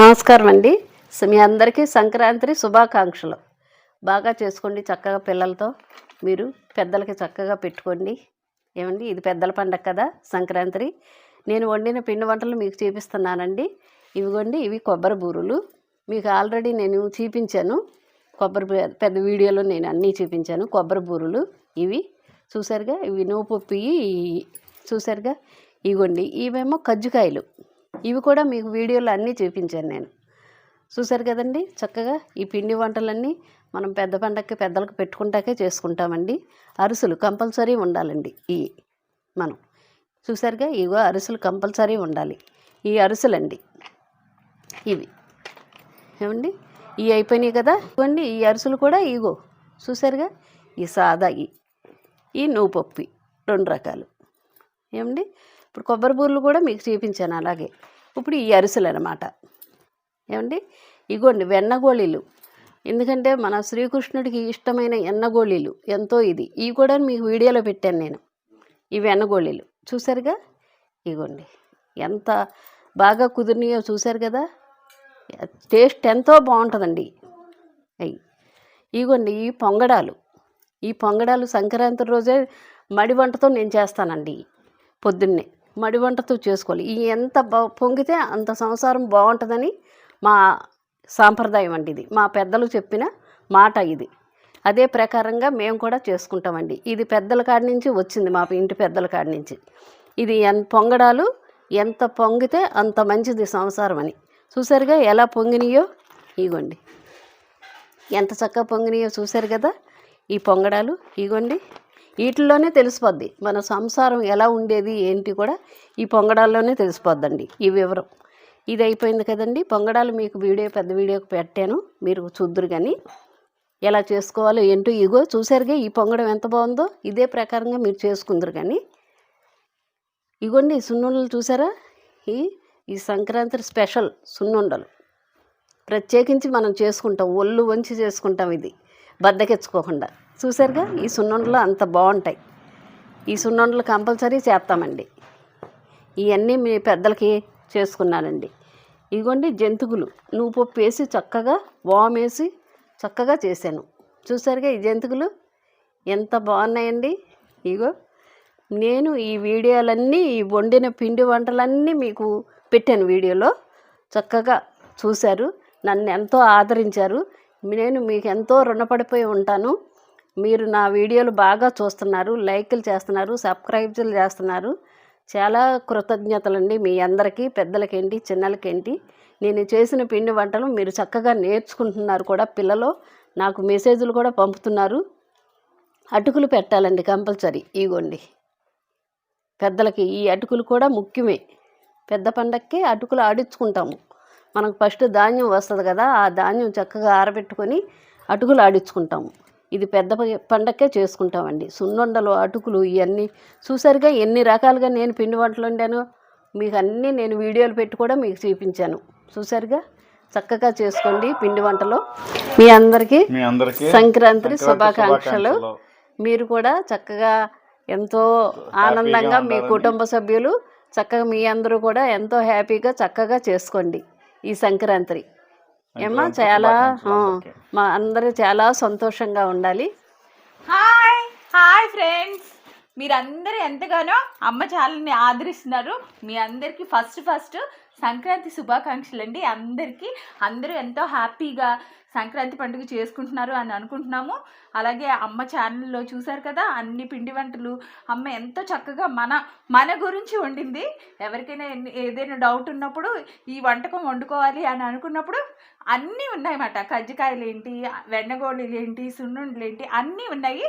నమస్కారం అండి. సో మీ అందరికీ సంక్రాంతి శుభాకాంక్షలు. బాగా చేసుకోండి చక్కగా పిల్లలతో. మీరు పెద్దలకి చక్కగా పెట్టుకోండి. ఏమండి? ఇది పెద్దల పండగ కదా సంక్రాంతి నేను వండిన పిండి వంటలు మీకు చూపిస్తున్నానండి. ఇవిగోండి ఇవి కొబ్బరి బూరులు. మీకు ఆల్రెడీ నేను చూపించాను. కొబ్బరి పెద్ద వీడియోలో నేను అన్నీ చూపించాను. కొబ్బరి బూరులు ఇవి. చూసారుగా ఇవి నూపొప్పి చూసారుగా ఇగోండి ఇవేమో కజ్జికాయలు. ఇవి కూడా మీకు వీడియోలో అన్నీ చూపించాను నేను. చూసారు కదండి? చక్కగా ఈ పిండి వంటలన్నీ మనం పెద్ద పండగకి పెద్దలకు పెట్టుకుంటాకే చేసుకుంటామండి. అరిసెలు కంపల్సరీ ఉండాలండి ఈ మనం. చూసారుగా ఇగో అరిసెలు కంపల్సరీ ఉండాలి. ఈ అరుసులండి. ఇవి. ఏమండి? ఇవి అయిపోయినాయి కదా? ఇవ్వండి ఈ అరిసెలు కూడా ఇగో. చూసారుగా ఈ సాదా ఈ ఈ నువ్వు పప్పు రెండు రకాలు. ఏమండి? ఇప్పుడు కొబ్బరి బూరలు కూడా మీకు చూపించాను అలాగే. ఇప్పుడు ఈ అరిసెలు అనమాట ఏమండి? ఇగోండి వెన్నగోళీలు. ఎందుకంటే మన శ్రీకృష్ణుడికి ఇష్టమైన ఎన్నగోళీలు ఎంతో ఇది. ఇవి కూడా మీకు వీడియోలో పెట్టాను నేను. ఈ వెన్నగోళీలు. చూసారుగా? ఇగోండి. ఎంత బాగా కుదిరినాయో చూశారు కదా? టేస్ట్ ఎంతో బాగుంటుందండి. అయ్యి ఇగోండి ఈ పొంగడాలు. ఈ పొంగడాలు సంక్రాంతి రోజే మడి వంటతో నేను చేస్తానండి. పొద్దున్నే. మడి వంటతో చేసుకోవాలి. ఈ ఎంత పొంగితే అంత సంసారం బాగుంటుందని మా సాంప్రదాయం అండి ఇది. మా పెద్దలు చెప్పిన మాట ఇది. అదే ప్రకారంగా మేము కూడా చేసుకుంటామండి. ఇది పెద్దల కాడి నుంచి వచ్చింది మా ఇంటి పెద్దల కాడి నుంచి. ఇది ఎంత పొంగడాలు ఎంత పొంగితే అంత మంచిది సంసారం అని. చూసారుగా ఎలా పొంగినాయో? ఇగోండి. ఎంత చక్కగా పొంగినాయో చూశారు కదా? ఈ పొంగడాలు ఇగోండి. వీటిల్లోనే తెలిసిపోద్ది. మన సంసారం ఎలా ఉండేది ఏంటి కూడా ఈ పొంగడాల్లోనే తెలిసిపోద్దండి ఈ వివరం. ఇది అయిపోయింది కదండి. పొంగడాలు మీకు వీడియో పెద్ద వీడియోకి పెట్టాను. మీరు చూద్దరు కానీ ఎలా చేసుకోవాలో ఏంటో ఇగో చూసారుగా ఈ పొంగడం ఎంత బాగుందో. ఇదే ప్రకారంగా మీరు చేసుకుందరు కానీ ఇగోండి సున్నుండలు చూసారా? ఈ ఈ సంక్రాంతి స్పెషల్ సున్నుండలు. ప్రత్యేకించి మనం చేసుకుంటాం ఒళ్ళు వంచి చేసుకుంటాం ఇది. బద్దకెచ్చుకోకుండా. చూసారుగా ఈ సున్నుండలు అంత బాగుంటాయి. ఈ సున్నుండలు కంపల్సరీ చేస్తామండి. ఇవన్నీ మీ పెద్దలకి చేసుకున్నానండి. ఇదిగోండి జంతుకులు. నువ్వు పప్పు వేసి చక్కగా వామేసి చక్కగా చేశాను. చూసారుగా ఈ జంతుకులు? ఎంత బాగున్నాయండి. ఇగో నేను ఈ వీడియోలన్నీ ఈ వండిన పిండి వంటలన్నీ మీకు పెట్టాను వీడియోలో. చక్కగా చూశారు. నన్ను ఎంతో ఆదరించారు. నేను మీకు ఎంతో రుణపడిపోయి ఉంటాను. మీరు నా వీడియోలు బాగా చూస్తున్నారు లైక్లు చేస్తున్నారు సబ్స్క్రైబ్లు చేస్తున్నారు. చాలా కృతజ్ఞతలండి మీ అందరికీ పెద్దలకేంటి చిన్నలకేంటి. నేను చేసిన పిండి వంటలు మీరు చక్కగా నేర్చుకుంటున్నారు కూడా పిల్లలు నాకు మెసేజ్లు కూడా పంపుతున్నారు. అటుకులు పెట్టాలండి కంపల్సరీ ఇగోండి. పెద్దలకి ఈ అటుకులు కూడా ముఖ్యమే. పెద్ద పండక్కి అటుకులు ఆడించుకుంటాము. మనకు ఫస్ట్ ధాన్యం వస్తుంది కదా ఆ ధాన్యం చక్కగా ఆరబెట్టుకొని అటుకులు ఆడించుకుంటాము. ఇది పెద్ద పండక్కే చేసుకుంటామండి. సున్నుండలు అటుకులు ఇవన్నీ చూసారుగా ఎన్ని రకాలుగా నేను పిండి వంటలు వండాను మీకు అన్నీ నేను వీడియోలు పెట్టి కూడా మీకు చూపించాను. చూసారుగా? చక్కగా చేసుకోండి పిండి వంటలు. మీ అందరికీ సంక్రాంతి శుభాకాంక్షలు. మీరు కూడా చక్కగా ఎంతో ఆనందంగా మీ. కుటుంబ సభ్యులు చక్కగా మీ అందరూ కూడా ఎంతో హ్యాపీగా చక్కగా చేసుకోండి ఈ సంక్రాంతి. ఏమా సంక్రాంతి చాలా. మా అందరూ చాలా సంతోషంగా ఉండాలి. హాయ్ హాయ్ ఫ్రెండ్స్ మీరందరూ ఎంతగానో అమ్మ ఛానల్ని ఆదరిస్తున్నారు. మీ అందరికీ ఫస్ట్ ఫస్ట్ సంక్రాంతి శుభాకాంక్షలు అండి అందరికీ అందరూ ఎంతో హ్యాపీగా సంక్రాంతి పండుగ చేసుకుంటున్నారు అని అనుకుంటున్నాము. అలాగే అమ్మ ఛానల్లో చూశారు కదా అన్ని పిండి వంటలు. అమ్మ ఎంతో చక్కగా మన మన గురించి వండింది. ఎవరికైనా ఏదైనా డౌట్ ఉన్నప్పుడు ఈ వంటకం వండుకోవాలి అని అనుకున్నప్పుడు అన్నీ ఉన్నాయన్నమాట. కజ్జికాయలు ఏంటి వెన్నగోళీలు ఏంటి సున్నుండలు ఏంటి అన్నీ ఉన్నాయి.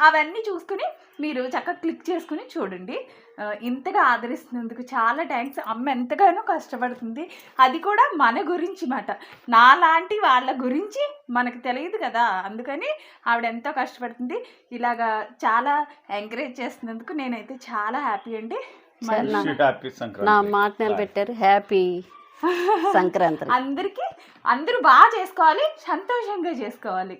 అవన్నీ చూసుకుని మీరు చక్కగా క్లిక్ చేసుకుని చూడండి. ఇంతగా ఆదరిస్తున్నందుకు చాలా థ్యాంక్స్ అమ్మ ఎంతగానో కష్టపడుతుంది. అది కూడా మన గురించి మాట. నాలాంటి వాళ్ళ గురించి మనకు తెలియదు కదా. అందుకని ఆవిడ ఎంతో కష్టపడుతుంది. ఇలాగా చాలా ఎంకరేజ్ చేస్తున్నందుకు నేనైతే చాలా హ్యాపీ అండి. నా మాట నిలబెట్టారు. హ్యాపీ సంక్రాంతి. అందరికీ అందరూ బాగా చేసుకోవాలి. సంతోషంగా చేసుకోవాలి.